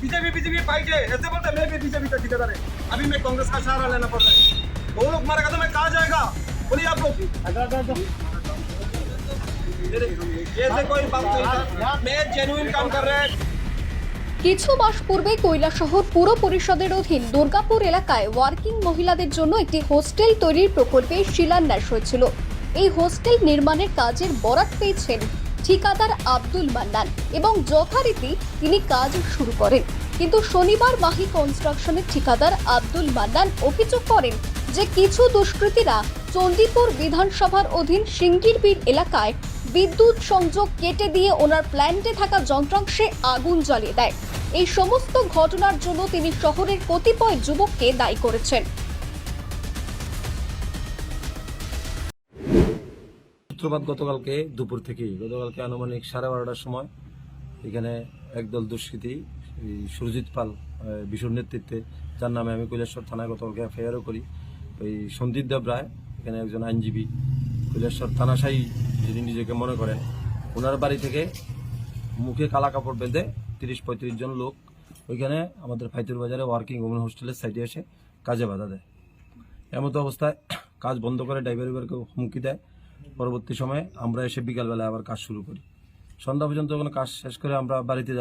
BJP BJP पाहिजे ऐसे बोलते, मैं भी बीजेपी का ठेकेदार है। अभी मैं कांग्रेस का सहारा लेना पड़ता है। वो लोग मारेगा तो मैं कहा जाएगा? बोलिए आप लोग। ये कोई बात नहीं मैं जेन्युइन काम कर रहे हैं। কিছু মাস পূর্বে কৈলাসহর পুর পরিষদের অধীন দুর্গাপুর এলাকায় ওয়ার্কিং মহিলাদের জন্য একটি হোস্টেল তৈরির প্রকল্পে শিলান্যাস হয়েছিল। এই হোস্টেল নির্মাণের কাজের বরাত পেয়েছেন ঠিকাদার আব্দুল মান্নান এবং যথারীতি তিনি কাজ শুরু করেন। কিন্তু শনিবার মাহি কনস্ট্রাকশনের ঠিকাদার আব্দুল মান্নান অভিযোগ করেন যে কিছু দুষ্কৃতীরা চণ্ডীপুর বিধানসভার অধীন সিঙ্গিরবীর এলাকায় বিদ্যুৎ সংযোগ কেটে দিয়ে ওনার প্ল্যান্টে থাকা যন্ত্রাংশে আগুন জ্বালিয়ে দেয়। এই সমস্ত ঘটনার জন্য তিনি শহরের কতিপয় যুবককে দায়ী করেছেন। সূত্রপাত গতকালকে দুপুর থেকেই, গতকালকে আনুমানিক সাড়ে বারোটার সময় এখানে একদল দুষ্কৃতী সুরজিৎ পাল বিশুর নেতৃত্বে, যার নামে আমি কৈলাসর থানায় গতকালকে এফআইআরও করি ওই সন্দীপ দেব রায়, এখানে একজন আইনজীবী কৈলাসর থানাশাই যিনি নিজেকে মনে করেন, ওনার বাড়ি থেকে মুখে কালা কাপড় বেঁধে তিরিশ পঁয়ত্রিশ জন লোক ওইখানে আমাদের ফাইতুর বাজারে ওয়ার্কিং ওমেন হোস্টেলের সাইডে এসে কাজে বাধা দেয়। এমতো অবস্থায় কাজ বন্ধ করে ড্রাইভার ড্রাইভারকে হুমকি দেয়। পরবর্তী সময়ে আমরা এসে বিকালবেলায় আবার কাজ শুরু করি। সন্ধ্যা পর্যন্ত ওখানে কাজ শেষ করে আমরা বাড়িতে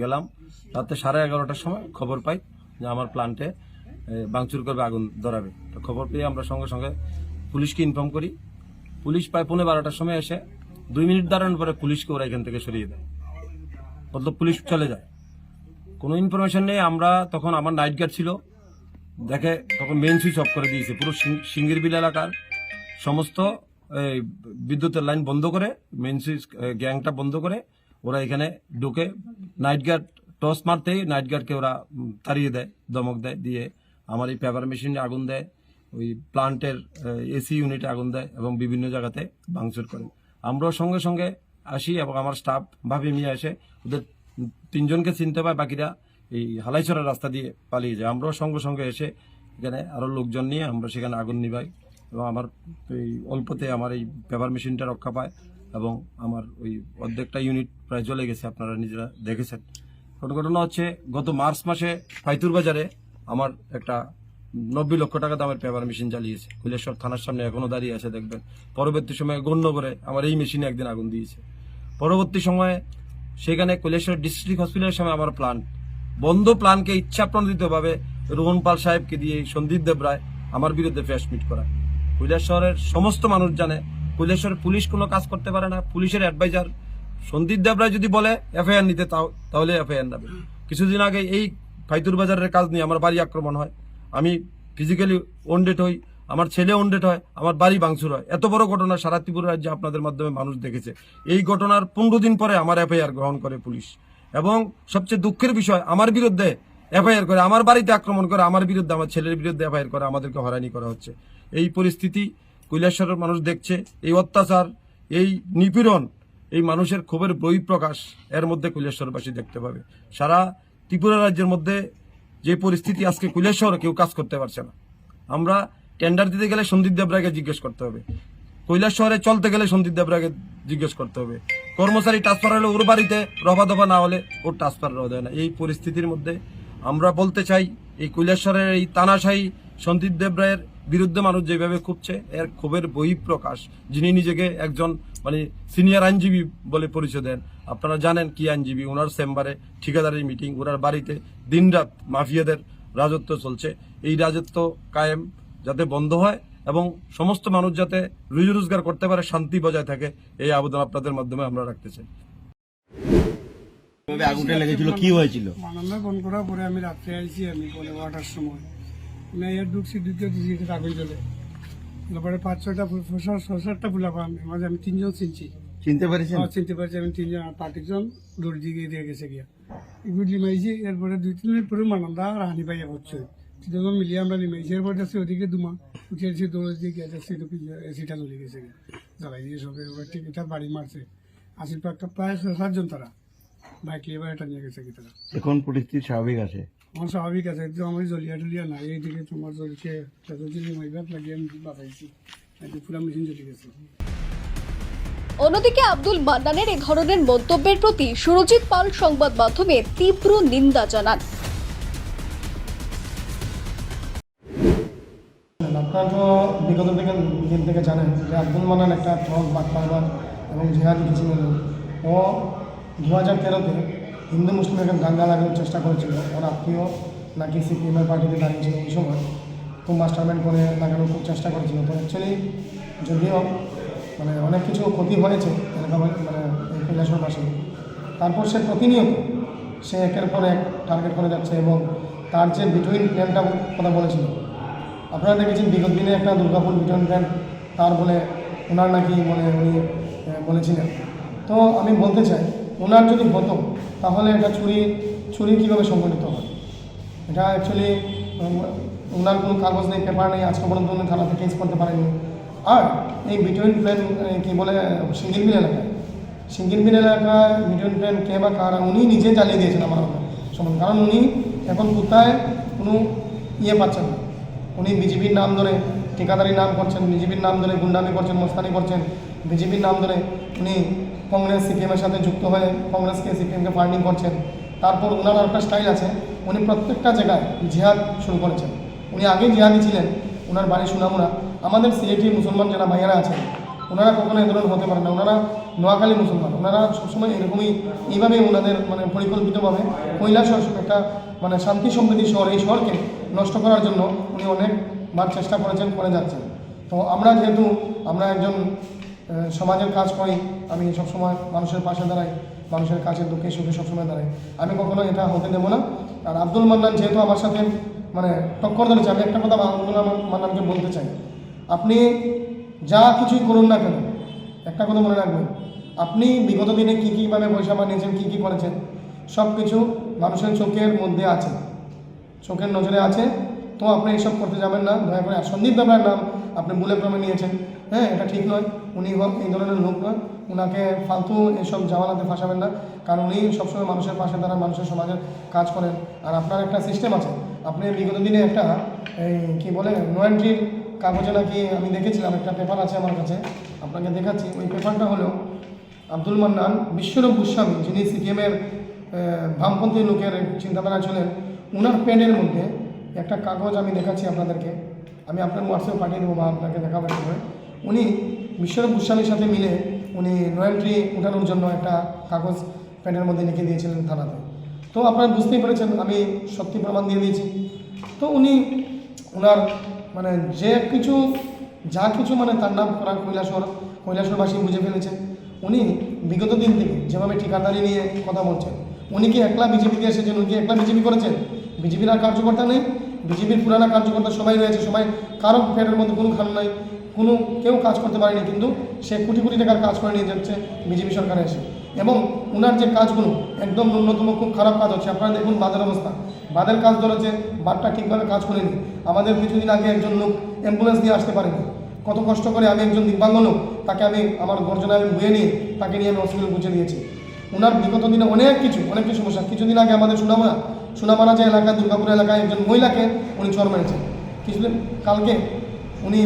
গেলাম। রাতে সাড়ে এগারোটার সময় খবর পাই যে আমার প্লান্টে বাংচুর করবে আগুন ধরাবে। খবর পেয়ে আমরা সঙ্গে সঙ্গে পুলিশকে ইনফর্ম করি। পুলিশ প্রায় পৌনে বারোটার সময় এসে দুই মিনিট দাঁড়ানোর পরে পুলিশকে ওরা এখান থেকে সরিয়ে দেয়। মতলব পুলিশ চলে যায়। কোনো ইনফরমেশন নেই আমরা তখন আমার নাইট গার্ড ছিল। দেখে তখন মেন সুইচ অফ করে দিয়েছে। পুরো সিঙ্গিরবিল এলাকার সমস্ত এই, বিদ্যুতের লাইন বন্ধ করে মেন সুইচ গ্যাংটা বন্ধ করে ওরা এখানে ঢুকে নাইট গার্ড টস মারতেই নাইট গার্ডকে ওরা তাড়িয়ে দেয় দমক দেয় দিয়ে আমার এই পেপার মেশিনে আগুন দেয়। ওই প্লান্টের এসি ইউনিটে আগুন দেয় এবং বিভিন্ন জায়গাতে ভাঙচুর করে। আমরাও সঙ্গে সঙ্গে আসি এবং আমার স্টাফ ভাবি নিয়ে এসে ওদের তিনজনকে চিনতে পায়, বাকিরা এই হালাইছড়ার রাস্তা দিয়ে পালিয়ে যায়। আমরাও সঙ্গে সঙ্গে এসে এখানে আরও লোকজন নিয়ে আমরা সেখানে আগুন নিভাই এবং আমার এই অল্পতে আমার এই পেপার মেশিনটা রক্ষা পায় এবং আমার ওই অর্ধেকটা ইউনিট প্রায় জ্বলে গেছে, আপনারা নিজেরা দেখেছেন। ঘটনা হচ্ছে, গত মার্চ মাসে ফাইতুর বাজারে আমার একটা নব্বই লক্ষ টাকা দামের পেপার মেশিন চালিয়েছে। কৈলেশ্বর থানার সামনে এখনও দাঁড়িয়ে আছে, দেখবেন। পরবর্তী সময়ে গণ্য করে আমার এই মেশিনে একদিন আগুন দিয়েছে। পরবর্তী সময়ে সেখানে কৈলেশ্বর ডিস্ট্রিক্ট হসপিটালের সামনে আমার প্লান বন্ধ প্লানকে ইচ্ছাপ্রণোদিতভাবে রোহন পাল সাহেবকে দিয়ে সন্দীপ দেব রায় আমার বিরুদ্ধে ফেসমিট করায় কৈলাসহরের সমস্ত মানুষ জানে কৈলাসহরের পুলিশ কোনো কাজ করতে পারে না। পুলিশের অ্যাডভাইজার সন্দীপ দেব রায় যদি বলে এফআইআর নিতে তাহলে এফআইআর নেবে। কিছুদিন আগে এই ফাইতুর বাজারের কাজ নিয়ে আমার বাড়ি আক্রমণ হয়। আমি ফিজিক্যালি ওন্ডেড হই, আমার ছেলে ওন্ডেড হয়, আমার বাড়ি ভাঙচুর হয়। এত বড় ঘটনা সারা ত্রিপুরা রাজ্যে আপনাদের মাধ্যমে মানুষ দেখেছে। এই ঘটনার পনেরো দিন পরে আমার এফআইআর গ্রহণ করে পুলিশ। এবং সবচেয়ে দুঃখের বিষয়, আমার বিরুদ্ধে এফআইআর করে, আমার বাড়িতে আক্রমণ করে, আমার বিরুদ্ধে, আমার ছেলের বিরুদ্ধে এফআইআর করে আমাদেরকে হয়রানি করা হচ্ছে। এই পরিস্থিতি কৈলাসরের মানুষ দেখছে, এই অত্যাচার, এই নিপীড়ন, এই মানুষের ক্ষোভের বহিঃপ্রকাশ এর মধ্যে কৈলাসরবাসী দেখতে পাবে। সারা ত্রিপুরা রাজ্যের মধ্যে যে পরিস্থিতি আজকে কৈলাসহরে কেউ কাজ করতে পারছে না। আমরা টেন্ডার দিতে গেলে সন্দীপ দেবরাকে জিজ্ঞেস করতে হবে। কৈলাস শহরে চলতে গেলে সন্দীপ দেবরাকে জিজ্ঞেস করতে হবে। কর্মচারী ট্রান্সফার হলে ওর বাড়িতে রফা দফা না হলে ওর ট্রান্সফার হওয়া যায় না। এই পরিস্থিতির মধ্যে আমরা বলতে চাই, এই কৈলাসরের এই তানাশাহী সন্দীপ দেবরায়ের বিরুদ্ধে মানুষ যেভাবে খুঁজছে, এর ক্ষোভের বহিঃপ্রকাশ যিনি নিজেকে একজন মানে সিনিয়র আইনজীবী বলে পরিচয় দেন আপনারা জানেন কি আইনজীবী ওনার চেম্বারে ঠিকাদারের মিটিং ওনার বাড়িতে দিনরাত মাফিয়াদের রাজত্ব চলছে। এই রাজত্ব কায়েম যাতে বন্ধ হয় এবং সমস্ত মানুষ যাতে রুজি রোজগার করতে পারে শান্তি বজায় থাকে এই আবেদন আপনাদের মাধ্যমে আমরা রাখতে চাই। কীভাবে আগুনটা লেগেছিল? কি হয়েছিল? মানন্দা ফোন করার পরে আমি রাত্রে আইছি আমি বলে ওয়াটার সময়। ঢুকছি আগুন জ্বলে। তারপরে পাঁচ সাতটা ফুলা পান আমি তিনজন চিনছি। চিনতে পেরেছেন? আমার চিনতে পারছি। আমি তিনজন আর পার্টিজন দৌড় দিকে দিয়ে গেছে গিয়া। গুড লিমাইছি এরপরে দুই তিন মিনিট পরে মানন্দা আর হানি পাইয়া হচ্ছে। তিনজন মিলিয়ে আমরা লিমাইছি এরপর যাচ্ছি ওদিকে দুমা। উঠে এসে দৌড়ে দিয়ে গিয়ে যাচ্ছি তো এসিটা জ্বলে গেছে গিয়া। জ্বালাই দিয়ে সবে এবার ঠিক এটা বাড়ি মারছে। একটা প্রায় সাতজন তারা। বাইক এবার এটা নিয়ে গেছে কি তারা। এখন পরিস্থিতি স্বাভাবিক আছে? আমার স্বাভাবিক আছে। একদম আমি জলিয়া টলিয়া নাই। এইদিকে তোমার জলকে যদি মহিলাত লাগিয়ে আমি একটু পুরা মেশিন চলে গেছে। অন্যদিকে আব্দুল মান্নানের এ ধরনের মন্তব্যের প্রতি সুরজিৎ পাল সংবাদ মাধ্যমে তীব্র নিন্দা জানান। আপনারা তো বিগত থেকে দিন থেকে জানেন যে আব্দুল মান্নান একটা ঠক বাটপারবার এবং জেহাদি ও দু হাজার তেরোতে হিন্দু মুসলিমকে দাঙ্গা লাগানোর চেষ্টা করেছিল। ওর আত্মীয় নাকি সিপিএমের পার্টিতে দাঁড়িয়েছিল ওই সময়। খুব মাস্টারমাইন্ড করে লাগানোর খুব চেষ্টা করেছিল। তো অ্যাকচুয়ালি যদিও মানে অনেক কিছু ক্ষতি হয়েছে এলাকা মানে এই কৈলাসরবাসী তারপর সে প্রতিনিয়ত, সে একের পর এক টার্গেট করে যাচ্ছে এবং তার যে বিটুইন প্ল্যানটা কথা বলেছিল, আপনারা দেখেছেন বিগত দিনে একটা দুর্গাপুর বিটন ব্যান্ড তার বলে ওনার নাকি মানে উনি বলেছিলেন। তো আমি বলতে চাই, ওনার যদি হতো, তাহলে এটা চুরি চুরি কীভাবে সংগঠিত হয়? এটা অ্যাকচুয়ালি ওনার কোনো কাগজ নেই পেপার নেই, আজকে পর্যন্ত উনি থানাতে কেস করতে পারেননি। আর এই বিটুইন প্ল্যান কী বলে সিঙ্গিল মিল এলাকায়। সিঙ্গিল মিল এলাকায় বিটুইন প্ল্যান কে বা কারা, উনি নিজে চালিয়ে দিয়েছেন আমার সম্বন্ধে কারণ উনি এখন কোথায় কোনো ইয়ে পাচ্ছেন না। উনি বিজেপির নাম ধরে ঠিকাদারি নাম করছেন, বিজেপির নাম ধরে গুন্ডামি করছেন, মস্তানি করছেন। বিজেপির নাম ধরে উনি কংগ্রেস সিপিএমের সাথে যুক্ত হয়ে কংগ্রেসকে, সিপিএমকে ফান্ডিং করছেন। তারপর ওনার একটা স্টাইল আছে, উনি প্রত্যেকটা জায়গায় জিহাদ শুরু করেছেন। উনি আগে জিহাদি ছিলেন ওনার বাড়ি সুনামুরা আমাদের সিলেটি মুসলমান যারা ভাইয়েরা আছেন, ওনারা কখনো এ হতে পারে না। ওনারা নোয়াখালী মুসলমান। ওনারা সবসময় এরকমই এইভাবেই ওনাদের মানে পরিকল্পিতভাবে কৈলাস একটা মানে শান্তি সমৃদ্ধি শহর, এই শহরকে নষ্ট করার জন্য উনি অনেকবার চেষ্টা করেছেন, করে যাচ্ছেন। তো আমরা যেহেতু, আমরা একজন সমাজের কাজ করি, আমি সবসময় মানুষের পাশে দাঁড়াই, মানুষের কাছে দুঃখে সুখে সবসময় দাঁড়াই। আমি কখনো এটা হতে দেবো না। আর আব্দুল মান্নান যেহেতু আমার সাথে মানে টক্কর ধরেছে, আমি একটা কথা আব্দুল মান্নানকে বলতে চাই। আপনি যা কিছুই করুন না কেন, একটা কথা মনে রাখবেন, আপনি বিগত দিনে কী কীভাবে পয়সা বানিয়েছেন, কী কী করেছেন সব কিছু মানুষের চোখের মধ্যে আছে। চোখের নজরে আছে। তো আপনি এইসব করতে যাবেন না। দয়া করে সন্দীপ দেবের নাম আপনি বুলে ক্রমে নিয়েছেন। হ্যাঁ এটা ঠিক নয়। উনি এই ধরনের লোক নয়। ওনাকে ফালতু এইসব জামালাতে ফাঁসাবেন না। কারণ উনি সবসময় মানুষের পাশে দ্বারা মানুষের সমাজের কাজ করেন। আর আপনার একটা সিস্টেম আছে। আপনি বিগত দিনে একটা এই কী বলে নো এন্ট্রির কাগজে নাকি আমি দেখেছিলাম, একটা পেপার আছে আমার কাছে, আপনাকে দেখাচ্ছি। ওই পেপারটা হলো আব্দুল মান্নান, বিশ্বরূপ গোস্বামী, যিনি সিপিএমের বামপন্থী লোকের চিন্তাধারা ছিলেন ওনার পেনের মধ্যে একটা কাগজ আমি দেখাচ্ছি আপনাদেরকে। আমি আপনার হোয়াটসঅ্যাপ পাঠিয়ে দেবো বা আপনাকে দেখাবো করে উনি বিশ্বরূপ গোস্বামীর সাথে মিলে উনি এন্ট্রি উঠানোর জন্য একটা কাগজ পেনের মধ্যে লিখে দিয়েছিলেন থানাতে। তো আপনারা বুঝতেই পেরেছেন, আমি সত্যি প্রমাণ দিয়ে দিয়েছি। তো উনি ওনার মানে যে কিছু, যা কিছু মানে তার নাম করা কৈলাসর, কৈলাসরবাসী বুঝে ফেলেছে উনি বিগত দিন থেকে যেভাবে ঠিকাদারি নিয়ে কথা বলছেন, উনি কি একলা বিজেপিতে এসেছেন, উনি কি একলা বিজেপি করেছেন? বিজেপির আর কার্যকর্তা নেই, বিজেপির পুরানা কার্যকর্তা সবাই রয়েছে, সবাই কারও পেটের মধ্যে কোনো খান নাই, কোনো কেউ কাজ করতে পারেনি, কিন্তু সে কোটি কোটি টাকার কাজ করে নিয়ে যাচ্ছে বিজেপি সরকারে এসে। এবং ওনার যে কাজগুলো, একদম ন্যূনতম খুব খারাপ কাজ হচ্ছে, আপনারা দেখুন বাঁধের অবস্থা। বাদের কাজ ধরেছে বাঁধটা ঠিকভাবে কাজ করেনি। আমাদের কিছুদিন আগে একজন লোক অ্যাম্বুলেন্স নিয়ে আসতে পারেনি। কত কষ্ট করে আমি একজন দিব্যাঙ্গ লোক, তাকে আমি আমার গর্জনা আমি বয়ে নিয়ে, তাকে নিয়ে আমি হসপিটাল পৌঁছে দিয়েছি। ওনার বিগত দিনে অনেক কিছু অনেক কিছু সমস্যা। কিছুদিন আগে আমাদের সুনামারা সুনামারা যে এলাকা, দুর্গাপুর এলাকায় একজন মহিলাকে উনি চর মেরেছেন কিছুদিন, কালকে উনি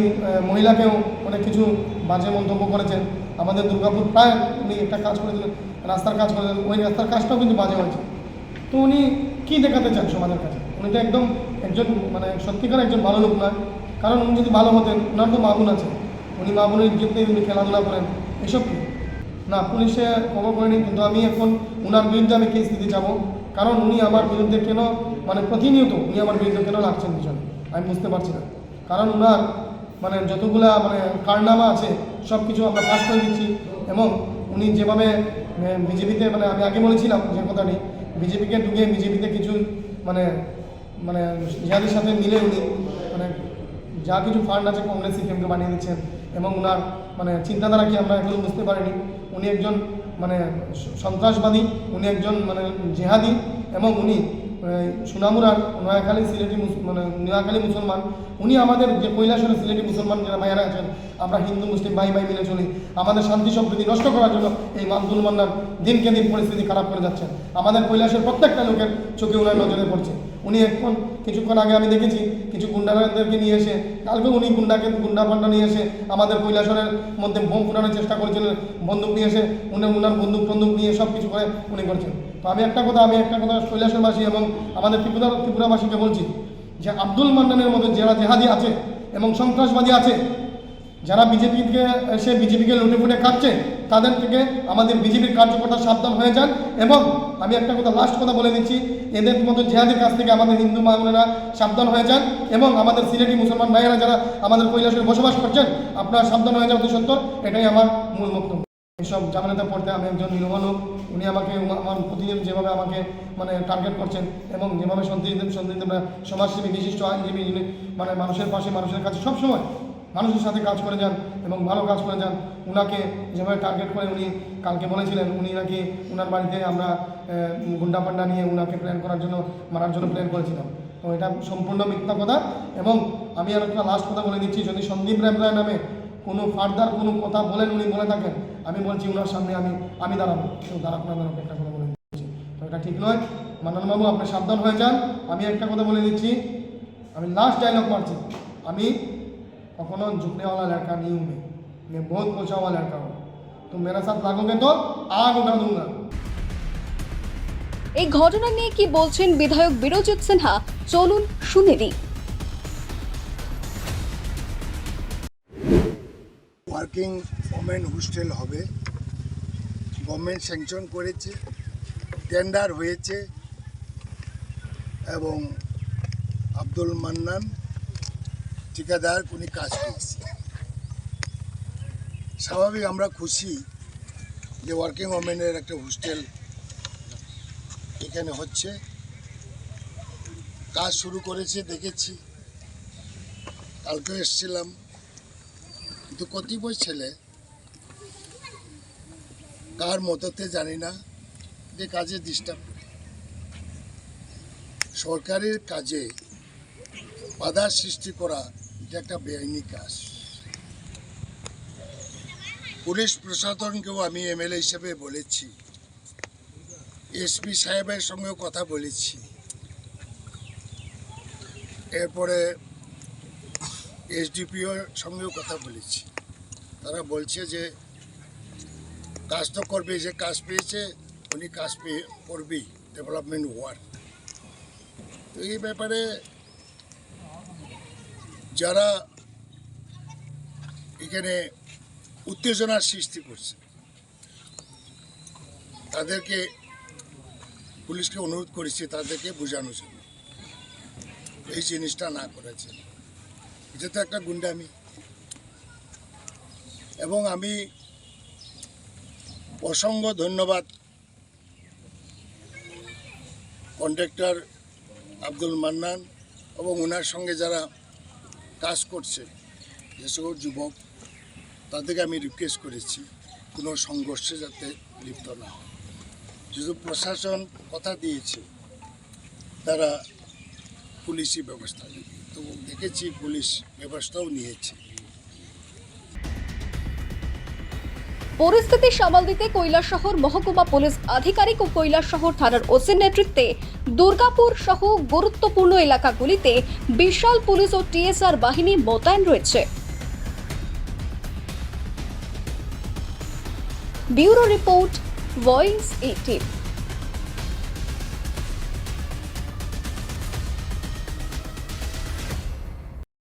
মহিলাকেও অনেক কিছু বাজে মন্তব্য করেছেন। আমাদের দুর্গাপুর প্রায় উনি একটা কাজ করেছিলেন রাস্তার কাজ করেছেন ওই রাস্তার কাজটাও কিন্তু বাজে হয়েছে। তো উনি কী দেখাতে চান সমাজের কাছে? উনি তো একদম একজন মানে সত্যিকার একজন ভালো লোক নয় কারণ উনি যদি ভালো হতেন, ওনার তো মাগুন আছে। উনি ইজ্জত নিয়ে উনি খেলাধুলা করেন। এসব কি? না, পুলিশে খবর করেনি, কিন্তু আমি এখন ওনার বিরুদ্ধে আমি কেস দিতে যাব। কারণ উনি আমার বিরুদ্ধে কেন মানে প্রতিনিয়ত উনি আমার বিরুদ্ধে কেন লাগছেন পিছনে আমি বুঝতে পারছি না। কারণ ওনার মানে যতগুলা মানে কারনামা আছে সব কিছু আমরা পাস করে দিচ্ছি। এবং উনি যেভাবে বিজেপিতে মানে আমি আগে বলেছিলাম যে কথাটি, বিজেপিকে ঢুকে বিজেপিতে কিছু মানে মানে জিহাদের সাথে মিলে উনি মানে যা কিছু ফান্ড আছে কংগ্রেস সিপিএমকে বানিয়ে দিচ্ছেন এবং ওনার মানে চিন্তাধারা কি আমরা এখনও বুঝতে পারিনি। উনি একজন মানে সন্ত্রাসবাদী, উনি একজন মানে জেহাদি এবং উনি সুনামুরার নোয়াখালী সিলেটি মানে নোয়াখালী মুসলমান। উনি আমাদের যে কৈলাসরের সিলেটি মুসলমান যারা ভাইয়ারা আছেন, আমরা হিন্দু, মুসলিম, ভাই ভাই মিলে চলি। আমাদের শান্তি সম্প্রীতি নষ্ট করার জন্য এই মামদুল মান্নার দিনকে দিন পরিস্থিতি খারাপ করে যাচ্ছে। আমাদের কৈলাসের প্রত্যেকটা লোকের চোখে ওনার নজরে পড়ছে। উনি এখন কিছুক্ষণ আগে আমি দেখেছি কিছু গুন্ডাদেরকে নিয়ে এসে, কালকে উনি গুন্ডাকে গুন্ডা ফান্ডা নিয়ে এসে আমাদের কৈলাসরের মধ্যে বোম ফুটানোর চেষ্টা করেছিলেন, বন্দুক নিয়ে এসে, উনি উনার বন্দুক টন্দুক নিয়ে সব কিছু করে উনি করছেন। তো আমি একটা কথা, আমি একটা কথা কৈলাসরবাসী এবং আমাদের ত্রিপুরা, ত্রিপুরাবাসীকে বলছি যে আব্দুল মান্নানের মতো যারা জেহাদি আছে এবং সন্ত্রাসবাদী আছে যারা বিজেপিকে এসে বিজেপিকে লুটে ফুটে খাচ্ছে, তাদের থেকে আমাদের বিজেপির কার্যকর্তা সাবধান হয়ে যান। এবং আমি একটা কথা লাস্ট কথা বলে দিচ্ছি, এদের মতো জেহাদের কাছ থেকে আমাদের হিন্দু মা সাবধান হয়ে যান এবং আমাদের সিলেটি মুসলমান ভাইয়েরা যারা আমাদের কৈলাসে বসবাস করছেন, আপনারা সাবধান হয়ে যান, অতি সত্তর। এটাই আমার মূল বক্তব্য। এইসব জামানাতে পড়তে আমি একজন নির্মল উনি আমাকে আমার প্রতিদিন যেভাবে আমাকে মানে টার্গেট করছেন এবং যেভাবে সন্ত্রীদেব সন্ত্রীদেব সমাজসেবী, বিশিষ্ট আইনজীবী মানে মানুষের পাশে, মানুষের কাছে সবসময় মানুষের সাথে কাজ করে যান এবং ভালো কাজ করে যান, উনাকে যেভাবে টার্গেট করে উনি কালকে বলেছিলেন, উনি নাকি উনার বাড়িতে আমরা গুন্ডা পান্ডা নিয়ে উনাকে প্ল্যান করার জন্য, মারার জন্য প্ল্যান করেছিলাম। তো এটা সম্পূর্ণ মিথ্যা কথা এবং আমি আর একটা লাস্ট কথা বলে দিচ্ছি, যদি সন্দীপ রাম রায় নামে কোনো ফার্দার কোনো কথা বলেন উনি, বলে থাকেন, আমি বলছি উনার সামনে আমি আমি দাঁড়াবো। কেউ দাঁড়াবো না দাঁড়াবো একটা কথা বলে দিচ্ছি। তো এটা ঠিক নয়। মাননবাবু আপনি সাবধান হয়ে যান। আমি একটা কথা বলে দিচ্ছি, আমি লাস্ট ডায়লগ মারছি। আমি कखनो झुकने वाला लड़का नहीं हूँ मैं मैं बहुत पहुँचा हुआ लड़का हूँ तुम मेरे साथ लागोगे तो आग उठा दूंगा এই ঘটনা নিয়ে কি বলছেন বিধায়ক বিরোজিৎ সিনহা চলুন শুনে নিই ওয়ার্কিং ওমেন হোস্টেল হবে গভর্নমেন্ট স্যাংশন করেছে টেন্ডার হয়েছে এবং আব্দুল মান্নান ঠিকাদার, উনি কাজ পেয়েছে স্বাভাবিক আমরা খুশি যে ওয়ার্কিং ওমেনের একটা হোস্টেল এখানে হচ্ছে। কাজ শুরু করেছে, দেখেছি। কালকে এসেছিলাম। কিন্তু কতিপয় ছেলে কার মততে জানি না যে কাজে ডিস্টার্ব সরকারের কাজে বাধার সৃষ্টি করা এটা একটা বেআইনি কাজ। পুলিশ প্রশাসনকেও আমি এমএলএ হিসেবে বলেছি, এসপি সাহেবের সঙ্গেও কথা বলেছি। এরপরে এসডিপিওর সঙ্গেও কথা বলেছি। তারা বলছে যে, কাজ তো করবে যে কাজ পেয়েছে উনি কাজ পেয়ে, করবেই ডেভেলপমেন্ট ওয়ার্ক তো এই ব্যাপারে যারা এখানে উত্তেজনার সৃষ্টি করছে, তাদেরকে পুলিশকে অনুরোধ করেছি, তাদেরকে বোঝানোর জন্য। এই জিনিসটা না করেছে। এটা তো একটা গুন্ডামি। এবং আমি প্রসঙ্গ ধন্যবাদ কন্ট্রাক্টর আব্দুল মান্নান এবং ওনার সঙ্গে যারা কাজ করছে, যে সকল যুবক, তাদেরকে আমি রিকোয়েস্ট করেছি, কোনো সংঘর্ষে যাতে লিপ্ত না হয়। যেহেতু প্রশাসন কথা দিয়েছে, তারা পুলিশি ব্যবস্থা নেবে। তো দেখেছি পুলিশ ব্যবস্থাও নিয়েছে। পরিস্থিতি সামাল দিতে কৈলাসহর মহকুমা পুলিশ আধিকারিক ও কৈলাসহর থানার ওসির নেতৃত্বে দুর্গাপুর সহ গুরুত্বপূর্ণ এলাকাগুলিতে বিশাল পুলিশ ও টিএসআর বাহিনী মোতায়েন রয়েছে। Bureau report, voice eighteen.